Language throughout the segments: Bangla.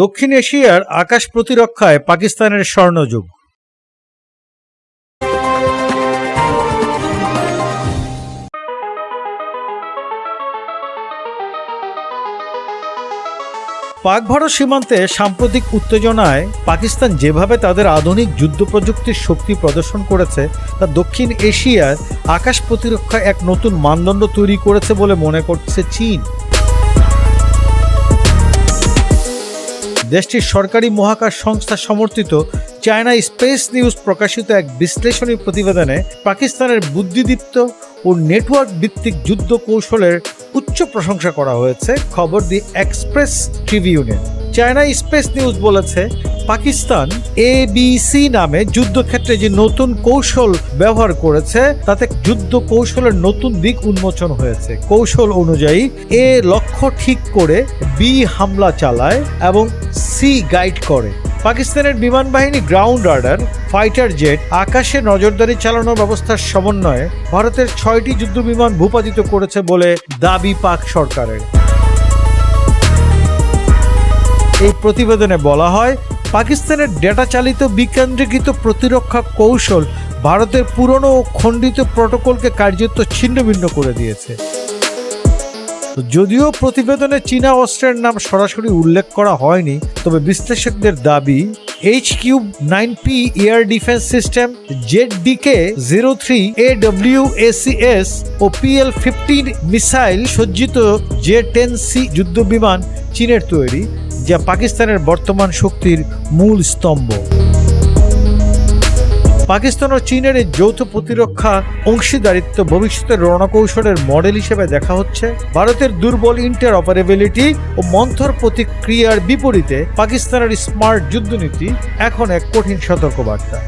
দক্ষিণ এশিয়ার আকাশ প্রতিরক্ষায় পাকিস্তানের স্বর্ণযুগ। পাক ভারত সীমান্তে সাম্প্রতিক উত্তেজনায় পাকিস্তান যেভাবে তাদের আধুনিক যুদ্ধ প্রযুক্তির শক্তি প্রদর্শন করেছে, তা দক্ষিণ এশিয়ার আকাশ প্রতিরক্ষায় এক নতুন মানদণ্ড তৈরি করেছে বলে মনে করছে চীন। দেশটির সরকারি মহাকাশ সংস্থা সমর্থিত চায়না স্পেস নিউজ প্রকাশিত এক বিশ্লেষণী প্রতিবেদনে পাকিস্তানের বুদ্ধিদীপ্ত ও নেটওয়ার্ক ভিত্তিক যুদ্ধ কৌশলের উচ্চ প্রশংসা করা হয়েছে, খবর দি এক্সপ্রেস ট্রিবিউনে। চায়না স্পেস নিউজ বলেছে, পাকিস্তান এ এবিসি নামে যুদ্ধক্ষেত্রে যে নতুন কৌশল ব্যবহার করেছে, তাতে যুদ্ধ কৌশলের নতুন দিক উন্মোচন হয়েছে। কৌশল অনুযায়ী, এ লক্ষ্য ঠিক করে বি হামলা চালায় এবং সি গাইড করে। পাকিস্তানের বিমান বাহিনী গ্রাউন্ড রাডার, ফাইটার জেট, আকাশে নজরদারি চালানোর ব্যবস্থার সমন্বয়ে ভারতের ছয়টি যুদ্ধ বিমান ভূপাতিত করেছে বলে দাবি পাক সরকারের। এই প্রতিবেদনে বলা হয়, পাকিস্তানের ডেটা চালিত বিকেন্দ্রীকৃত প্রতিরক্ষা কৌশল ভারতের পুরনো ও খণ্ডিত প্রটোকলকে কার্যত ছিন্নভিন্ন করে দিয়েছে। যদিও প্রতিবেদনে চীনা অস্ত্রের নাম সরাসরি উল্লেখ করা হয়নি, তবে বিশ্লেষকদের দাবি H Q nine P air defence system Z D K zero three A W A C S O PL fifteen missile সজ্জিত জে টেন সি যুদ্ধ বিমান চীনের তৈরি, যা পাকিস্তানের বর্তমান শক্তির মূল স্তম্ভ। পাকিস্তান ও চীনের এই যৌথ প্রতিরক্ষা অংশীদারিত্ব ভবিষ্যতের রণকৌশলের মডেল হিসেবে দেখা হচ্ছে। ভারতের দুর্বল ইন্টার অপারেবিলিটি ও মন্থর প্রতিক্রিয়ার বিপরীতে পাকিস্তানের স্মার্ট যুদ্ধনীতি এখন এক কঠিন সতর্কবার্তা।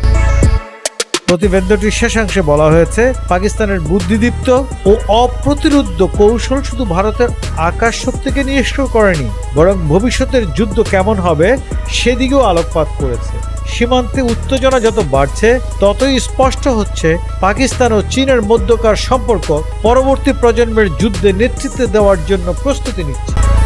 প্রতিবেদনটির শেষাংশে বলা হয়েছে, পাকিস্তানের বুদ্ধিদীপ্ত ও অপ্রতিরোধ্য কৌশল শুধু ভারতের আকাশ শক্তিকে নিষ্ক্রিয় করেনি, বরং ভবিষ্যতের যুদ্ধ কেমন হবে সেদিকেও আলোকপাত করেছে। সীমান্তে উত্তেজনা যত বাড়ছে, ততই স্পষ্ট হচ্ছে পাকিস্তান ও চীনের মধ্যকার সম্পর্ক পরবর্তী প্রজন্মের যুদ্ধে নেতৃত্বে দেওয়ার জন্য প্রস্তুতি নিচ্ছে।